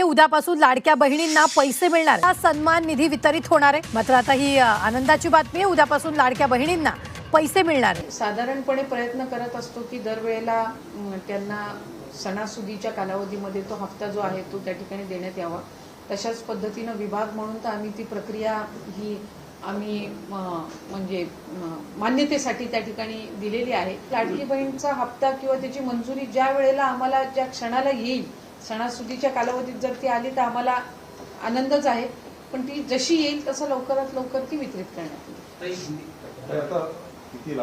उद्यापासून लाडक्या बहिणींना पैसे मिळणार. हा सन्मान निधी वितरित होणार आहे. मात्र आता ही आनंदाची बातमी आहे. उद्यापासून लाडक्या बहिणींना पैसे मिळणार आहे. साधारणपणे प्रयत्न करत असतो की दरवेळेला त्यांना सणासुदीच्या कालावधीमध्ये तो हप्ता जो आहे तो त्या ठिकाणी देण्यात यावा. तशाच पद्धतीनं विभाग म्हणून तर आम्ही ती प्रक्रिया ही आम्ही म्हणजे मान्यतेसाठी त्या ठिकाणी दिलेली आहे. लाडकी बहीणचा हप्ता किंवा त्याची मंजुरी ज्या वेळेला आम्हाला ज्या क्षणाला येईल सणासुदीच्या कालावधीत जर ती आली तर आम्हाला आनंदच आहे. पण ती जशी येईल तसं लवकरात लवकर ती वितरित करण्यात येईल. किती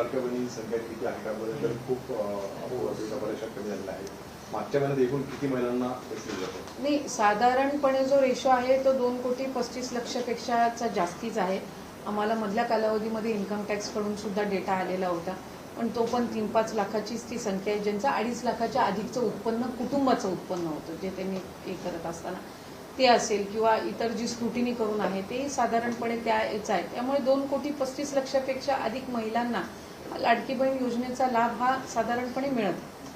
संख्या किती आहे तर खूप बऱ्याचशा कमी झालेल्या आहेत. मागच्या महिन्यात एकूण किती महिलांना नाही साधारणपणे जो रेशो आहे तो दोन कोटी पस्तीस लक्षपेक्षाचा जास्तीच आहे. आम्हाला मधल्या कालावधीमध्ये इन्कम टॅक्सकडून सुद्धा डेटा आलेला होता. पण तो पण तीन पाच लाखाचीच ती संख्या आहे ज्यांचं अडीच लाखाच्या अधिकचं उत्पन्न कुटुंबाचं उत्पन्न होतं जे त्यांनी हे करत असताना. ते असेल किंवा इतर जी स्क्रुटिनी करून आहे ते साधारणपणे त्या आहे त्यामुळे दोन कोटी पस्तीस लक्षापेक्षा अधिक महिलांना लाडकी बहीण योजनेचा लाभ हा साधारणपणे मिळत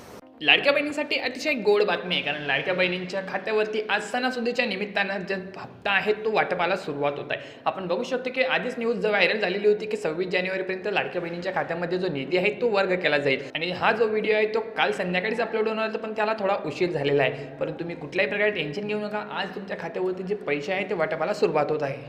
लाडक्या बहिणींसाठी अतिशय गोड बातमी आहे कारण लाडक्या बहिणींच्या खात्यावरती आज सणासुदीच्या निमित्तानं जो हप्ता आहे तो वाटपाला सुरुवात होत आहे. आपण बघू शकतो की आधीच न्यूज जो व्हायरल झालेली होती की सव्वीस जानेवारीपर्यंत लाडक्या बहिणींच्या खात्यामध्ये जो निधी आहे तो वर्ग केला जाईल. आणि हा जो व्हिडिओ आहे तो काल संध्याकाळीच अपलोड होणार होता पण त्याला थोडा उशीर झालेला आहे. परंतु तुम्ही कुठल्याही प्रकारे टेन्शन घेऊ नका. आज तुमच्या खात्यावरती जे पैसे आहे ते वाटपाला सुरुवात होत आहे.